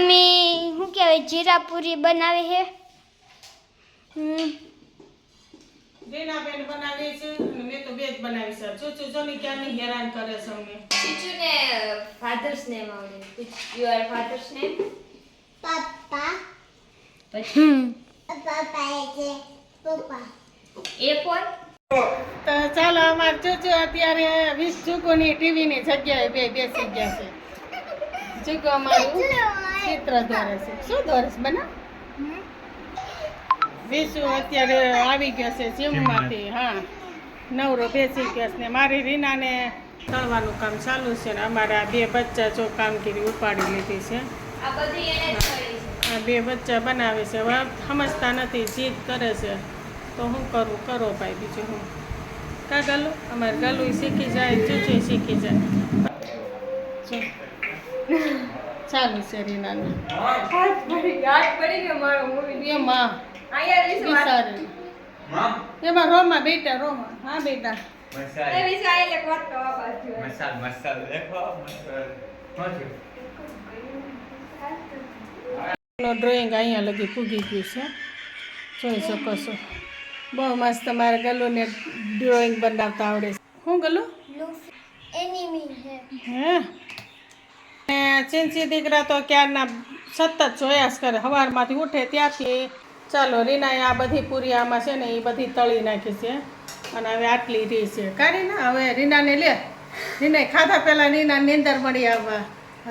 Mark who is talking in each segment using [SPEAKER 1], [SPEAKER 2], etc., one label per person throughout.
[SPEAKER 1] Mummy શું કહેવાય જીરા પૂરી બનાવે છે? હમ.
[SPEAKER 2] રીનાબેન બનાવી છે અને મેં તો બે જ બનાવી છે. ચૂચુ જોની ક્યાંની હેરાન કરે છે અમને.
[SPEAKER 3] ચીચુને ફાધર્સ નેમ આવડે. યુ આર ફાધર્સ નેમ
[SPEAKER 1] પપ્પા.
[SPEAKER 3] પછી?
[SPEAKER 1] પપ્પા છે. પપ્પા.
[SPEAKER 3] એ કોણ?
[SPEAKER 2] તો ચાલો અમાર ચૂચુ અત્યારે વીસ ટીવી ટીવીની જગ્યાએ બે બેસી ગયા છે. ચૂકો અમારું ચિત્ર દોરે છે. શું દોરે છે? બના વિશુ અત્યારે આવી ગયો છે જીમમાંથી. હા. નવરો બેસી ગયો છે ને મારી રીનાને તળવાનું કામ ચાલુ છે ને અમારા બે બચ્ચા જો કામગીરી ઉપાડી લીધી છે.
[SPEAKER 3] આ બધી એને જ કરી છે.
[SPEAKER 2] આ બે બચ્ચા બનાવે છે. હવે સમજતા નથી જીદ કરે છે. તો હું કરું? કરો ભાઈ બીજું હું. કા ગલું? અમારે ગલું શીખી જાય ચૂચી શીખી જાય. જો. ચાલુ છે રીનાને
[SPEAKER 3] હાથ પડી હાથ પડી ગયો મારો મૂવી
[SPEAKER 2] એમાં રોમાં બેટા રોમા. હા બેટા.
[SPEAKER 3] એ વિશે આ એક વાત કરવા પાછું
[SPEAKER 4] મસાલ મસાલ દેખો મસાલ
[SPEAKER 2] ડ્રોઈંગ અહીંયા લગી પૂગી ગયું છે. જોઈ શકો છો. બહુ મસ્ત મારે ગલુને ડ્રોઈંગ બનાવતા આવડે છે. શું ગલું?
[SPEAKER 1] એનિમી છે
[SPEAKER 2] હે? ને દીકરા તો ક્યારના સતત જોયા કરે. સવારમાંથી ઉઠે ત્યારથી ચાલો, રીનાએ આ બધી પૂરી આમાં છે ને એ બધી તળી નાખી છે. અને હવે આટલી રી છે. કાઢી ના હવે રીનાને લે. રીના ખાધા પહેલાં રીના નીંદર મળી આવવા.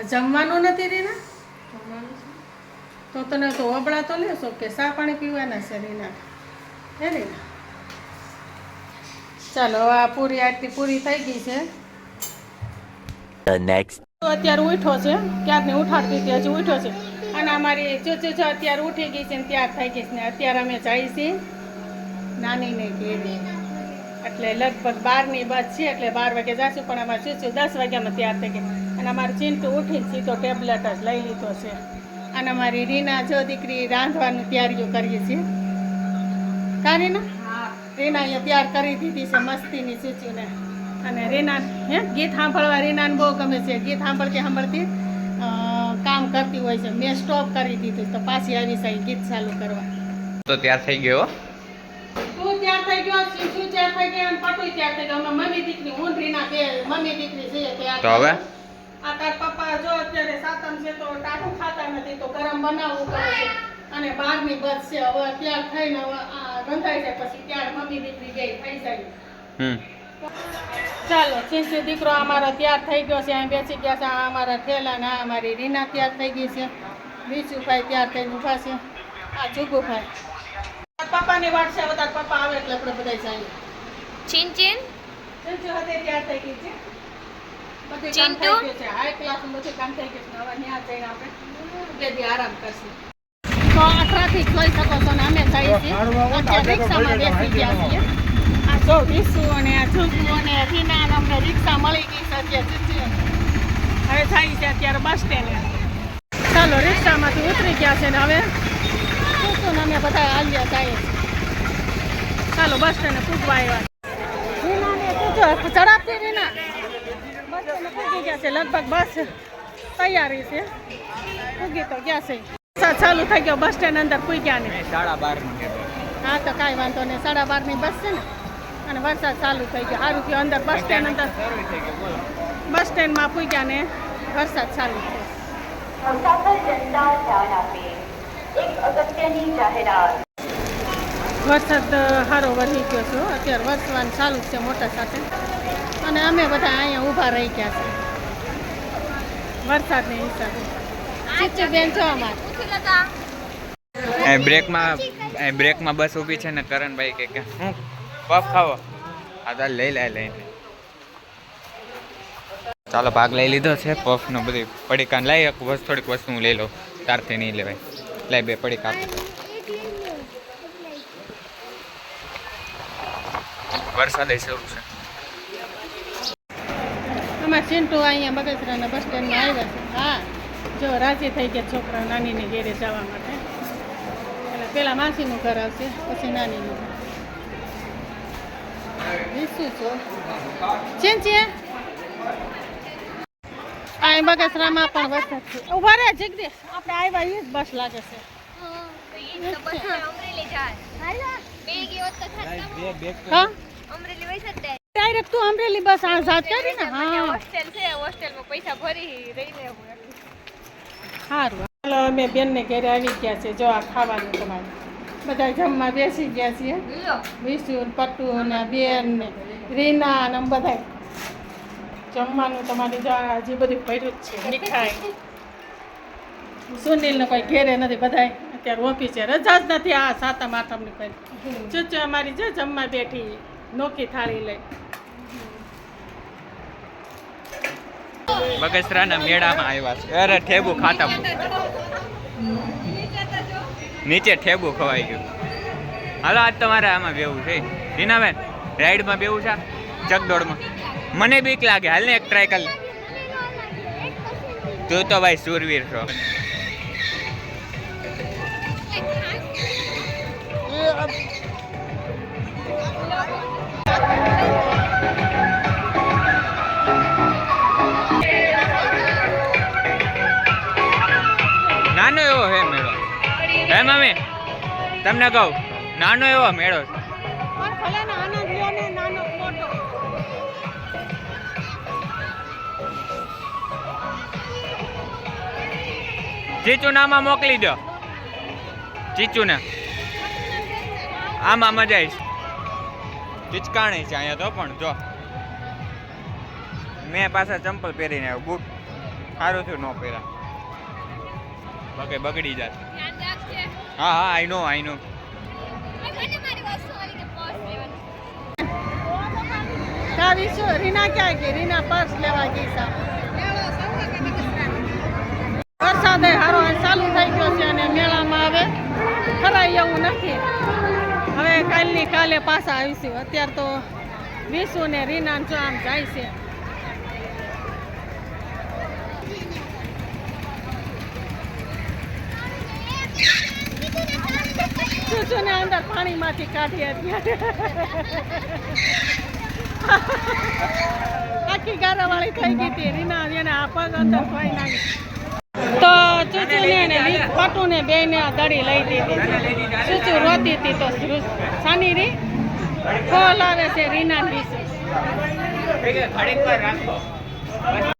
[SPEAKER 2] જમવાનું નથી રીના? તો તને તો અબળા તો લેશો કે સા પાણી પીવાના છે રીના. હે રીના? ચાલો આ પૂરી આટલી પૂરી થઈ ગઈ છે. તો અત્યારે ઉઠ્યો છે ક્યારની ઉઠાડતી હતી હજી ઉઠો છે. અને અમારી ચૂચુ છે અત્યારે ઉઠી ગઈ છે ને ત્યાર થઈ ગઈ છે ને અત્યારે અમે જઈએ છીએ નાનીને ઘેરી. એટલે લગભગ બારની બસ છે એટલે બાર વાગે જઈશું પણ અમારે ચૂચુ દસ વાગ્યામાં તૈયાર થઈ ગઈ. અને અમારે ચિંટુ ઉઠી સીધો ટેબ્લેટ જ લઈ લીધો છે. અને અમારી રીના જો દીકરી રાંધવાની તૈયારીઓ કરીએ છીએ. કારીના રીના? અહીંયા તૈયાર કરી દીધી છે મસ્તીની ચૂચુને અને રેનાન હે? ગીત સાંભળવા રેનાન બહુ ગમે છે. ગીત સાંભળતી સાંભળતી કામ કરતી હોય છે. મેં સ્ટોપ કરી દીધું તો પાછી આવી સાઈ ગીત ચાલુ કરવા.
[SPEAKER 4] તો ત્યાર થઈ ગયો?
[SPEAKER 2] તું ત્યાં થઈ ગયો શું ત્યાં થઈ ગયો અને પટુ ત્યાં થઈ ગયો. અમે મમ્મી દીકરી હું રીના બે મમ્મી દીકરી છે ત્યાં
[SPEAKER 4] તો હવે?
[SPEAKER 2] આ તાર પપ્પા જો અત્યારે સાતમ છે તો ટાટું ખાતા નથી તો ગરમ બનાવવું પડે છે. અને બહારની બસ છે. હવે ત્યાર થઈને હવે આ રંધાઈ જાય પછી ત્યાર મમ્મી દીકરી ગઈ થઈ જાય.
[SPEAKER 4] હમ.
[SPEAKER 2] ચાલો ચીંચુ દીકરો અમારો તૈયાર થઈ ગયો છે. અહીં બેસી ગયા છે. આ અમારા થેલા ને આ અમારી રીના તૈયાર થઈ ગઈ છે. બીજુભાઈ તૈયાર થઈને ઊભા છે. આ જુગુભાઈ. પપ્પાની વાત છે બધા પપ્પા આવે એટલે આપણે બધા જઈએ.
[SPEAKER 3] ચીન ચીન?
[SPEAKER 2] ચીંચુ હતે તૈયાર થઈ ગઈ છે. બધું કામ થઈ ગયું છે. હાઈ ક્લાસ બધું કામ થઈ ગયું છે. હવે ત્યાં જઈને આપણે બે આરામ કરશું. તો આ ટ્રાફિક જોઈ શકો છો ને અમે જઈએ છીએ અત્યારે રિક્ષામાં બેસી ગયા છીએ. જો વિસુ અને આ જુગુ અને રીના અમને રિક્ષા મળી ગઈ છે અત્યારે. હવે થાય છે અત્યારે બસ સ્ટેન્ડ. ચાલો રિક્ષામાંથી ઉતરી ગયા છે ને હવે શું અમે બધા હાલ્યા જાય. ચાલો બસ સ્ટેન્ડ પૂછવા આવ્યા રીનાને પૂછો ઝડપથી રીના બસ સ્ટેન્ડે પૂગી ગયા છે લગભગ બસ તૈયારી છે. પૂગી તો ગયા છે. ચાલુ થઈ ગયો બસ સ્ટેન્ડ અંદર પૂગ્યા ને.
[SPEAKER 4] સાડા બાર
[SPEAKER 2] હા તો કાંઈ વાંધો નહીં સાડા બારની બસ છે ને. અને વરસાદ ચાલુ થઈ ગયો. સારું થયું અંદર બસ સ્ટેન્ડ અંદર બસ સ્ટેન્ડમાં પૂગ્યા ને વરસાદ ચાલુ થયો. વરસાદ સારો વધી ગયો છે અત્યારે વરસવાનું ચાલુ જ છે મોટા સાથે. અને અમે બધા અહીંયા ઊભા રહી ગયા છે. વરસાદને હિસાબે. બેન છો અમારે.
[SPEAKER 4] એ બ્રેકમાં એ બ્રેકમાં બસ ઊભી છે ને કરણભાઈ કે કે હું? પફ ખાવો. આ તો લઈ લે લઈને ચાલો ભાગ લઈ લીધો છે, પફનો બધી પડીકાને લઈ એક વસ્તુ, થોડીક વસ્તુ હું લઈ લઉં. તારથી નહીં લેવાય. લઈ બે પડીકા વરસાદ શરૂ છે.
[SPEAKER 2] અમારે ચિંટુ અહીંયા બગસરાના બસ સ્ટેન્ડમાં આવ્યા છે. હા, જો રાજી થઈ ગયા છોકરા નાનીની ઘેરે જવા માટે. એટલે પહેલાં માસીનું ઘર આવશે, પછી નાનીનું. ઘર વિસુ છો છે આ બગસરામાં પણ વરસાદ છે. ઊભા રહે જગદીશ, આપણે આવ્યા એ જ બસ લાગે છે. ડાયરેક્ટ તું અમરેલી બસ આ જાત કરી ને? હા.
[SPEAKER 3] હોસ્ટેલ છે હોસ્ટેલમાં પૈસા ભરી રહી લેવું
[SPEAKER 2] સારું હાલો, અમે બેનને ઘરે આવી ગયા છે જો આ ખાવાનું તમારે. બધા જમવા બેસી ગયા છીએ. વિશુ ને પટ્ટુ ને બેન ને રીના ને આમ બધા જમવાનું તમારી હજી બધું પડ્યું જ છે મીઠાઈ. સુનિલ ને કોઈ ઘેરે નથી બધા અત્યારે ઓફિસ છે. રજા જ નથી આ સાતમ આઠમની કોઈ ચૂચુ અમારી જો જમવા બેઠી. નોકી થાળી લઈ.
[SPEAKER 4] બગસરાના મેળામાં આવ્યા છે. અરે ઠેબુ ખાતા. નીચે ઠેબુ ખવાઈ ગયું. હાલો, આજ તમારે આમાં બેવું છે. રીનાબેન રાઈડમાં બેવું છે? ચકદોડમાં મને બીક લાગે. હાલ ને એક ટ્રાય કર. તું તો ભાઈ સુરવીર છો. નાનો એવો હે મેળો. હે મમ્મી? તમને કહું નાનો એવો મેળો છે.
[SPEAKER 2] પણ ભલે ને આનંદ લ્યો ને નાનો મોટો
[SPEAKER 4] ચીચુ નામાં મોકલી દો. ચીચુને આમાં મજા આવીશ પિચકાણી છે અહીંયા તો પણ જો. મેં પાછા ચંપલ પહેરીને આવ્યો બૂટ. સારું થયું ન પહેરા. બકે બગડી જાય હા હા આઈ નો આઈ નો
[SPEAKER 2] રીના ક્યાં ગઈ? રીના પર્સ લેવા ગઈ સા વરસાદ હારો ચાલુ થઈ ગયો છે અને મેળામાં આવે ખરાય એવું નથી. હવે કાલની કાલે પાછા આવીશું. અત્યારે તો વિશુ ને રીના આમ જાય છે. ચૂચુને અંદર પાણીમાંથી કાઢી હતી આખી ગારાવાળી થઈ ગઈ હતી. રીના એને આ પગ અંદર ખોઈ નાખી તો ચૂચુને ને પટુને બે ને દડી લઈ દીધી. ચૂચુ રોતી હતી તો સાની રી કોલ આવે છે રીના
[SPEAKER 4] રાખો